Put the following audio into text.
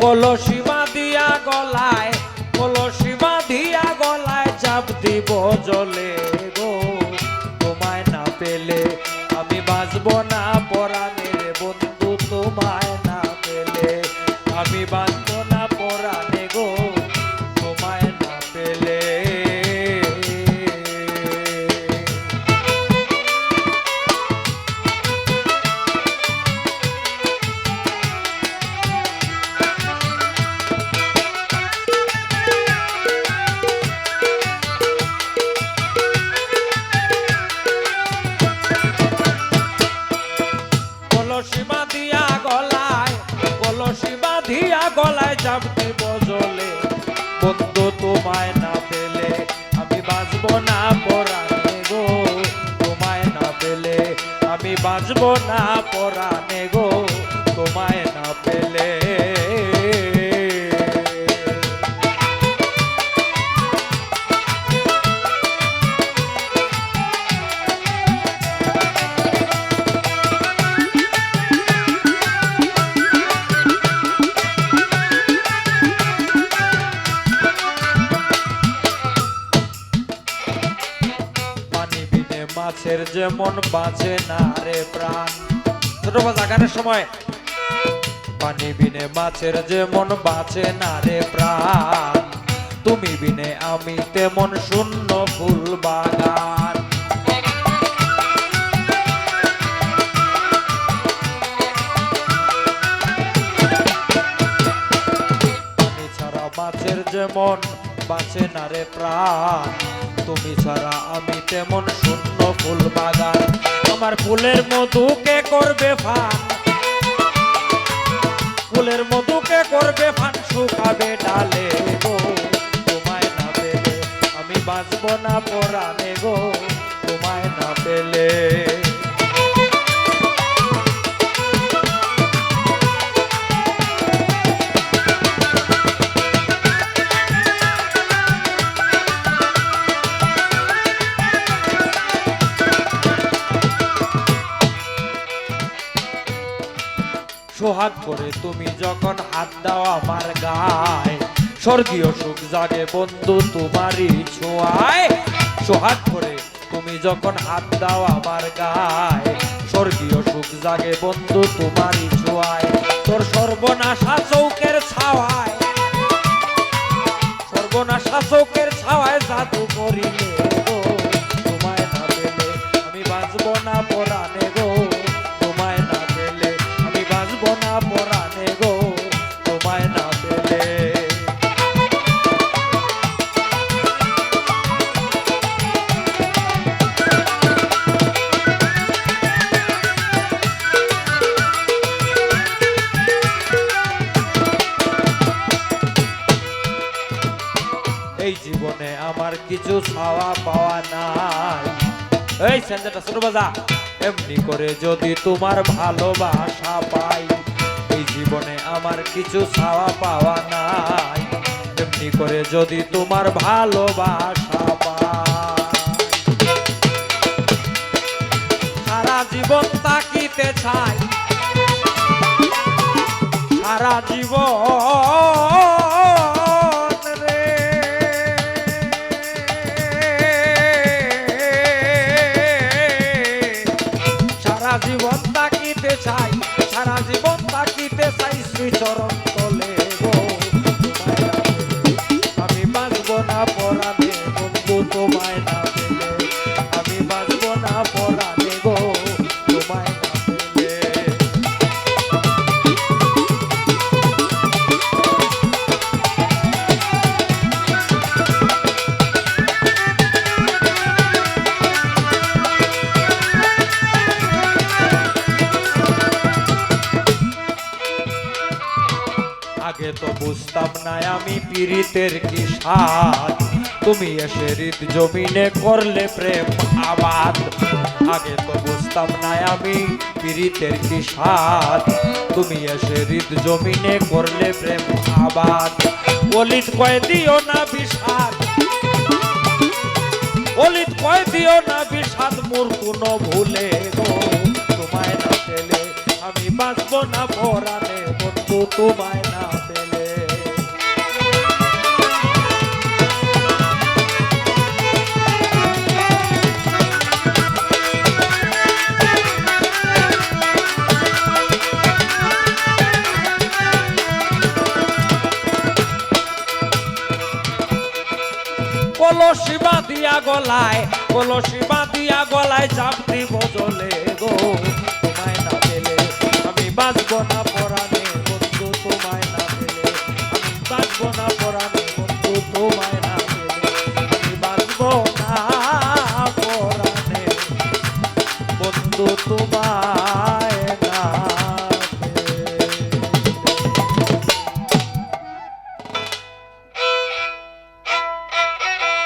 কলসি বাঁধিয়া গলায়, কলসি বাঁধিয়া গলায় চাপ দিব জলে গো। তোমায় না পেলে আমি বাঁচব না, পরাণের বন্ধু তোমায় না পেলে আমি বাঁচব না পরাণে বাঁচব না মাছের যেমন বাঁচে না রে প্রাণ। ছোট জাগানোর সময়। পানি বিনে মাছের যেমন বাঁচে না রে প্রাণ। তুমি বিনে আমি তেমন শূন্য ফুল বাগান। মাছের যেমন বাঁচে না রে প্রাণ। তুমি ছাড়া আমি তেমন শূন্য ফুল বাগান। আমার ফুলের মধু কে করবে ফান ফুলের মধু কে করবে ফান শুকাবে ডালে গো, তোমায় না পেলে আমি বাঁচব না পরানে গো। সোহাগ করে তুমি যখন হাত দাও আমার গায়, স্বর্গীয় সুখ জাগে বন্ধু তোমারই ছোঁয়ায়। সোহাগ করে তুমি যখন হাত দাও আমার গায়, স্বর্গীয় সুখ জাগে বন্ধু তোমারই ছোঁয়ায়। তোর সর্বনাশা চৌকের ছাওয়ায়, সর্বনাশা চৌকের ছাওয়ায় জাদু করিলে আমার কিছু ছাওয়া পাওয়া নাই। এই স্যান্ডেলটা ছোট বাজা এমনি করে যদি তোমার ভালোবাসা পাই, এই জীবনে আমার কিছু ছাওয়া পাওয়া নাই। এমনি করে যদি তোমার ভালোবাসা জীবন তাকিতে চাই। সারা জীবন চাই তো বুঝতাম না আমি পীড়িতের কি স্বাদ। তুমি এসে হৃদ জমিনে করলে প্রেম আবাদ। আগে তো বুঝতাম না আমি পীড়িতের কি স্বাদ। তুমি এসে হৃদ জমিনে করলে প্রেম আবাদ। অলিত কয় দিও না বিষাদ। অলিত কয় দিও না বিষাদ মোর কোনো ভুলে গো। তোমায় না পেলে আমি বাঁচবো না বন্ধু, তোমায় না কলসি বাঁধিয়া গলায়, কলসি বাঁধিয়া গলায় চাপ দিব জলে গো। তোমায় না পেলে আমি বাঁচব না পরাণে বন্ধু, তোমায় না পেলে আমি বাঁচব না পরাণে বন্ধু, তোমায় না পেলে আমি বাঁচব না পরাণে বন্ধু, তোমায়